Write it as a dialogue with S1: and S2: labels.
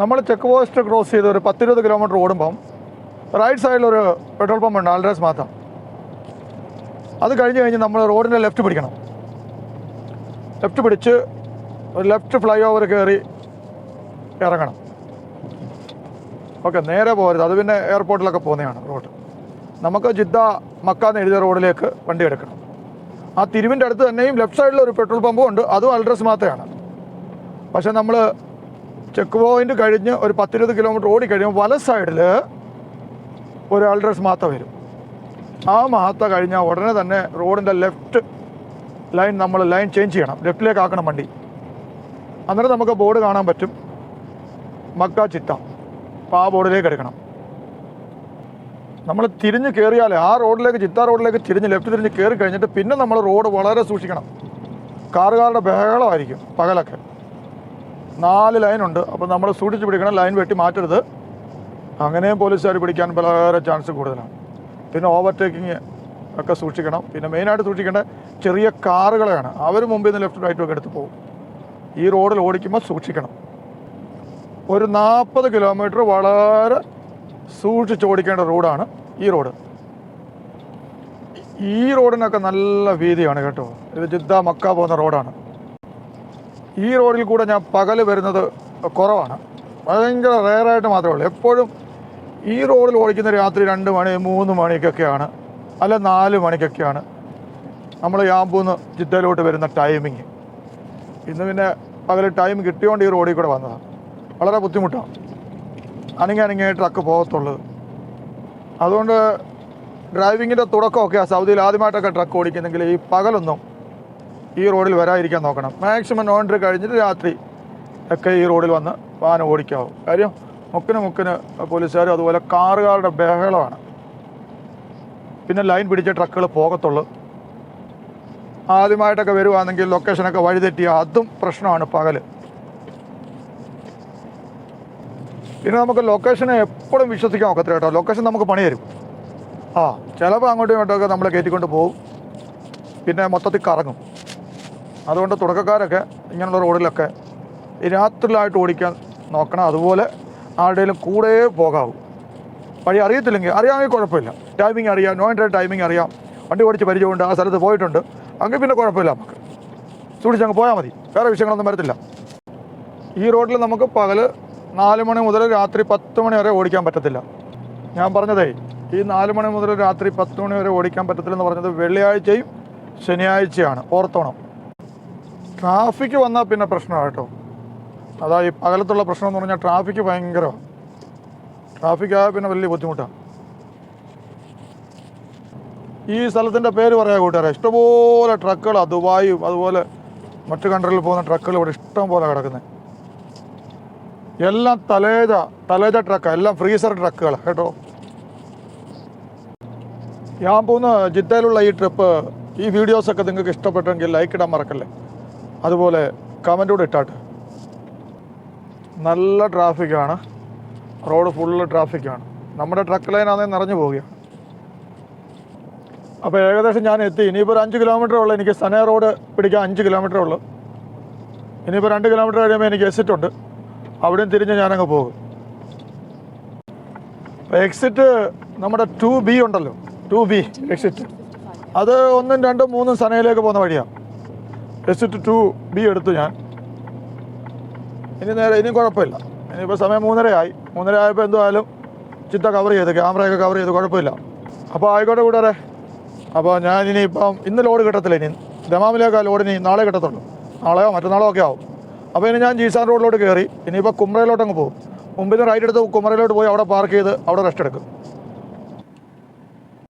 S1: നമ്മൾ check post cross ചെയ്ത് ഒരു പത്തിരുപത് കിലോമീറ്റർ ഓടുമ്പം റൈറ്റ് സൈഡിൽ ഒരു പെട്രോൾ പമ്പ് ഉണ്ട് ആൾഡ്രസ് മാത്രം അത് കഴിഞ്ഞ് കഴിഞ്ഞ് നമ്മൾ റോഡിന്റെ ലെഫ്റ്റ് പിടിക്കണം. ലെഫ്റ്റ് പിടിച്ച് ഒരു ലെഫ്റ്റ് ഫ്ലൈ ഓവർ കയറി ഇറങ്ങണം. ഓക്കെ നേരെ പോകരുത് അത് പിന്നെ എയർപോർട്ടിലൊക്കെ പോകുന്നതാണ് റോഡ്. നമുക്ക് ജിദ്ദ മക്ക എന്ന് എഴുതിയ റോഡിലേക്ക് വണ്ടി എടുക്കണം. ആ തിരുവിന്റെ അടുത്ത് തന്നെയും ലെഫ്റ്റ് സൈഡിൽ ഒരു പെട്രോൾ പമ്പും ഉണ്ട്. അതും അൾട്രസ് മാത്രമാണ് പക്ഷേ നമ്മൾ ചെക്ക് പോയിന്റ് കഴിഞ്ഞ് ഒരു പത്തിരുപത് കിലോമീറ്റർ ഓടി കഴിയുമ്പോൾ വല സൈഡിൽ ഒരാളുടെ മാത്ത വരും. ആ മാത്ത കഴിഞ്ഞാൽ ഉടനെ തന്നെ റോഡിന്റെ ലെഫ്റ്റ് ലൈൻ നമ്മൾ ലൈൻ ചേഞ്ച് ചെയ്യണം. ലെഫ്റ്റിലേക്ക് ആക്കണം വണ്ടി. അന്നേരം നമുക്ക് ബോർഡ് കാണാൻ പറ്റും. മക്ക ചിത്ത അപ്പോൾ ആ ബോർഡിലേക്ക് എടുക്കണം. നമ്മൾ തിരിഞ്ഞ് കയറിയാൽ ആ റോഡിലേക്ക് ചിത്ത റോഡിലേക്ക് തിരിഞ്ഞ് ലെഫ്റ്റ് തിരിഞ്ഞ് കയറി കഴിഞ്ഞിട്ട് പിന്നെ നമ്മൾ റോഡ് വളരെ സൂക്ഷിക്കണം. കാറുകാരുടെ ബഹളമായിരിക്കും പകലൊക്കെ. നാല് ലൈനുണ്ട്. അപ്പോൾ നമ്മൾ സൂക്ഷിച്ച് പിടിക്കണം. ലൈൻ വെട്ടി മാറ്റരുത്. അങ്ങനെയും പോലീസുകാർ പിടിക്കാൻ വളരെ ചാൻസ് കൂടുതലാണ്. പിന്നെ ഓവർടേക്കിങ് ഒക്കെ സൂക്ഷിക്കണം. പിന്നെ മെയിനായിട്ട് സൂക്ഷിക്കേണ്ട ചെറിയ കാറുകളെയാണ്. അവർ മുമ്പിൽ നിന്ന് ലെഫ്റ്റ് റൈറ്റും ഒക്കെ എടുത്ത് പോകും. ഈ റോഡിൽ ഓടിക്കുമ്പോൾ സൂക്ഷിക്കണം. ഒരു നാൽപ്പത് കിലോമീറ്റർ വളരെ സൂക്ഷിച്ച് ഓടിക്കേണ്ട റോഡാണ് ഈ റോഡ്. ഈ റോഡിനൊക്കെ നല്ല വീതിയാണ് കേട്ടോ. ഇത് ജിദ്ദ മക്ക പോകുന്ന റോഡാണ്. ഈ റോഡിൽ കൂടെ ഞാൻ പകൽ വരുന്നത് കുറവാണ്. ഭയങ്കര റെയറായിട്ട് മാത്രമേ ഉള്ളൂ. എപ്പോഴും ഈ റോഡിൽ ഓടിക്കുന്ന രാത്രി രണ്ട് മണി മൂന്ന് മണിക്കൊക്കെയാണ് അല്ല നാല് മണിക്കൊക്കെയാണ് നമ്മൾ യാമ്പൂന്ന് ചിറ്റയിലോട്ട് വരുന്ന ടൈമിങ് ഇന്ന് പിന്നെ പകൽ ടൈം കിട്ടിയോണ്ട് ഈ റോഡിൽ കൂടെ വന്നതാണ് വളരെ ബുദ്ധിമുട്ടാണ്. അനങ്ങി അനങ്ങി ട്രക്ക് പോകത്തുള്ളത്. അതുകൊണ്ട് ഡ്രൈവിങ്ങിന്റെ തുടക്കമൊക്കെ സൗദിയിൽ ആദ്യമായിട്ടൊക്കെ ട്രക്ക് ഓടിക്കുന്നെങ്കിൽ ഈ പകലൊന്നും ഈ റോഡിൽ വരാതിരിക്കാൻ നോക്കണം. മാക്സിമം നോണ്ടറി കഴിഞ്ഞിട്ട് രാത്രി ഒക്കെ ഈ റോഡിൽ വന്ന് വാഹനം ഓടിക്കാവും. കാര്യം മുക്കിന് മുക്കിന് പോലീസുകാരും അതുപോലെ കാറുകാരുടെ ബഹളമാണ്. പിന്നെ ലൈൻ പിടിച്ച ട്രക്കുകൾ പോകത്തുള്ളൂ. ആദ്യമായിട്ടൊക്കെ വരുവാണെങ്കിൽ ലൊക്കേഷനൊക്കെ വഴിതെറ്റിയ അതും പ്രശ്നമാണ് പകൽ പിന്നെ നമുക്ക് ലൊക്കേഷനെ എപ്പോഴും വിശ്വസിക്കാൻ ഒക്കത്തില്ല കേട്ടോ. ലൊക്കേഷൻ നമുക്ക് പണി തരും. ആ ചിലപ്പോൾ അങ്ങോട്ടും ഇങ്ങോട്ടൊക്കെ നമ്മളെ കയറ്റിക്കൊണ്ട് പോകും പിന്നെ മൊത്തത്തിൽ കറങ്ങും. അതുകൊണ്ട് തുടക്കക്കാരൊക്കെ ഇങ്ങനെയുള്ള റോഡിലൊക്കെ രാത്രിയിലായിട്ട് ഓടിക്കാൻ നോക്കണം. അതുപോലെ ആരുടെയും കൂടെ പോകാവൂ. വഴി അറിയത്തില്ലെങ്കിൽ അറിയാമെങ്കിൽ കുഴപ്പമില്ല. ടൈമിംഗ് അറിയാം ഡ്രൈവ് ടൈമിംഗ് അറിയാം. വണ്ടി ഓടിച്ച് പരിചയമുണ്ട് ആ സ്ഥലത്ത് പോയിട്ടുണ്ട്. അങ്ങനെ പിന്നെ കുഴപ്പമില്ല നമുക്ക്. സൂക്ഷിച്ച് അങ്ങ് പോയാൽ മതി. വേറെ വിഷയങ്ങളൊന്നും വരത്തില്ല. ഈ റോഡിൽ നമുക്ക് പകൽ നാല് മണി മുതൽ രാത്രി പത്ത് മണി വരെ ഓടിക്കാൻ പറ്റത്തില്ല. ഞാൻ പറഞ്ഞതേ ഈ നാല് മണി മുതൽ രാത്രി പത്ത് മണി വരെ ഓടിക്കാൻ പറ്റത്തില്ലെന്ന് പറഞ്ഞത് വെള്ളിയാഴ്ചയും ശനിയാഴ്ചയാണ്. ഓർത്തോണം. ട്രാഫിക് വന്നാൽ പിന്നെ പ്രശ്നമാണ് കേട്ടോ. അതാ ഈ പകലത്തുള്ള പ്രശ്നം എന്ന് പറഞ്ഞാൽ ട്രാഫിക് ഭയങ്കരമാണ് ട്രാഫിക് ആയാൽ പിന്നെ വലിയ ബുദ്ധിമുട്ടാണ് ഈ സ്ഥലത്തിന്റെ പേര് പറയാം കൂട്ടുകാരെ. ഇഷ്ടംപോലെ ട്രക്കുകൾ ദുബായും അതുപോലെ മറ്റു കൺട്രിയിൽ പോകുന്ന ട്രക്കുകൾ ഇവിടെ ഇഷ്ടം പോലെ കിടക്കുന്നത് എല്ലാം തലേജ തലേജ ട്രക്കാണ് എല്ലാം ഫ്രീസർ ട്രക്കുകൾ കേട്ടോ. ഞാൻ പോകുന്ന ജിദ്ദയിലുള്ള ഈ ട്രിപ്പ് ഈ വീഡിയോസൊക്കെ നിങ്ങൾക്ക് ഇഷ്ടപ്പെട്ടെങ്കിൽ ലൈക്ക് ഇടാൻ മറക്കല്ലേ. അതുപോലെ കമന്റ് ഇട്ടാട്ട് ഇട്ടാട്ടെ. നല്ല ട്രാഫിക്കാണ് റോഡ് ഫുള്ള് ട്രാഫിക്കാണ് നമ്മുടെ ട്രക്ക് ലൈനാണെങ്കിൽ നിറഞ്ഞു പോവുകയാണ് അപ്പോൾ ഏകദേശം ഞാൻ എത്തി. ഇനിയിപ്പോൾ ഒരു അഞ്ച് കിലോമീറ്റർ ഉള്ളു. എനിക്ക് സനേ റോഡ് പിടിക്കാൻ അഞ്ച് കിലോമീറ്റർ ഉള്ളു. ഇനിയിപ്പോൾ രണ്ട് കിലോമീറ്റർ കഴിയുമ്പോൾ എനിക്ക് എക്സിറ്റ് ഉണ്ട്. അവിടെയും തിരിഞ്ഞ് ഞാനങ്ങ് പോകും. അപ്പോൾ എക്സിറ്റ് നമ്മുടെ ടു ബി ഉണ്ടല്ലോ. ടു ബി എക്സിറ്റ് അത് ഒന്നും രണ്ടും മൂന്നും സനയിലേക്ക് പോകുന്ന വഴിയാണ് എക്സിറ്റ് ടു ബി എടുത്തു ഞാൻ. ഇനി നേരെ ഇനിയും കുഴപ്പമില്ല. ഇനിയിപ്പോൾ സമയം മൂന്നര ആയി മൂന്നര ആയപ്പോൾ എന്തുമായാലും ചിത്ത കവർ ചെയ്ത് ക്യാമറയൊക്കെ കവർ ചെയ്ത് കുഴപ്പമില്ല. അപ്പോൾ ആയിക്കോട്ടെ കൂടാരെ അപ്പോൾ ഞാൻ ഇനിയിപ്പം ഇന്ന് ലോഡ് കിട്ടത്തില്ല ഇനി. ദമാമിലേക്ക് ലോഡ് ഇനി നാളെ കിട്ടത്തുള്ളൂ. നാളെയോ മറ്റന്നാളോ ഒക്കെ ആവും. അപ്പോൾ ഇനി ഞാൻ ജീസാൻ റോഡിലോട്ട് കയറി ഇനിയിപ്പോൾ കുമ്പറയിലോട്ടങ്ങ് പോകും. മുമ്പിൽ നിന്ന് റൈറ്റ് എടുത്ത് കുമ്പറയിലോട്ട് പോയി അവിടെ പാർക്ക് ചെയ്ത് അവിടെ റെസ്റ്റ് എടുക്കും.